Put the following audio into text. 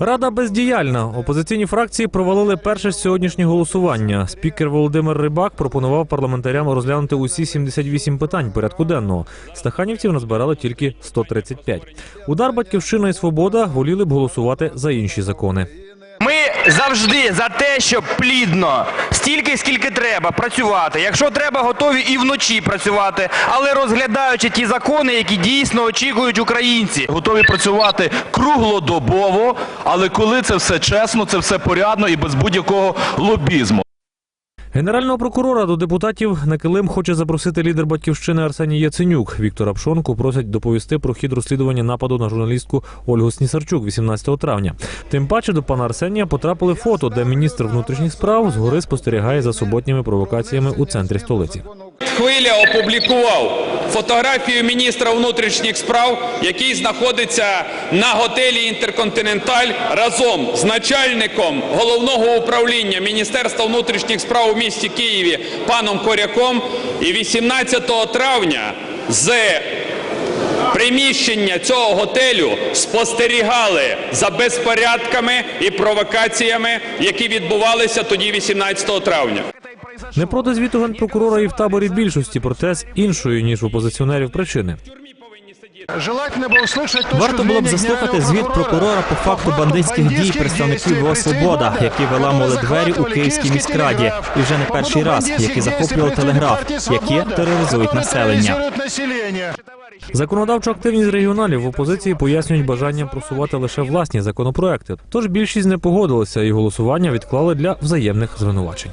Рада бездіяльна. Опозиційні фракції провалили перше сьогоднішнє голосування. Спікер Володимир Рибак пропонував парламентарям розглянути усі 78 питань порядку денного. Стаханівців назбирали тільки 135. Удар батьківщина і свобода воліли б голосувати за інші закони. Ми завжди за те, щоб плідно, стільки, скільки треба, працювати. Якщо треба, готові і вночі працювати, але розглядаючи ті закони, які дійсно очікують українці. Готові працювати круглодобово, але коли це все чесно, це все порядно і без будь-якого лобізму. Генерального прокурора до депутатів на килим хоче запросити лідер батьківщини Арсеній Яценюк. Віктора Пшонку просять доповісти про хід розслідування нападу на журналістку Ольгу Снісарчук 18 травня. Тим паче до пана Арсенія потрапили фото, де міністр внутрішніх справ згори спостерігає за суботніми провокаціями у центрі столиці. Хвиля опублікував фотографію міністра внутрішніх справ, який знаходиться на готелі Інтерконтиненталь разом з начальником головного управління Міністерства внутрішніх справ у місті Києві паном Коряком. І 18 травня з приміщення цього готелю спостерігали за безпорядками і провокаціями, які відбувалися тоді 18 травня. Не проти звіту генпрокурора і в таборі більшості, проте з іншої ніж у опозиціонерів причини. Варто було б заслухати звіт прокурора по факту бандитських дій представників ВО «Свобода», які виламували двері у Київській міськраді, і вже не перший раз, які захоплювали телеграф, які тероризують населення. Законодавчу активність регіоналів в опозиції пояснюють бажанням просувати лише власні законопроекти. Тож більшість не погодилися і голосування відклали для взаємних звинувачень.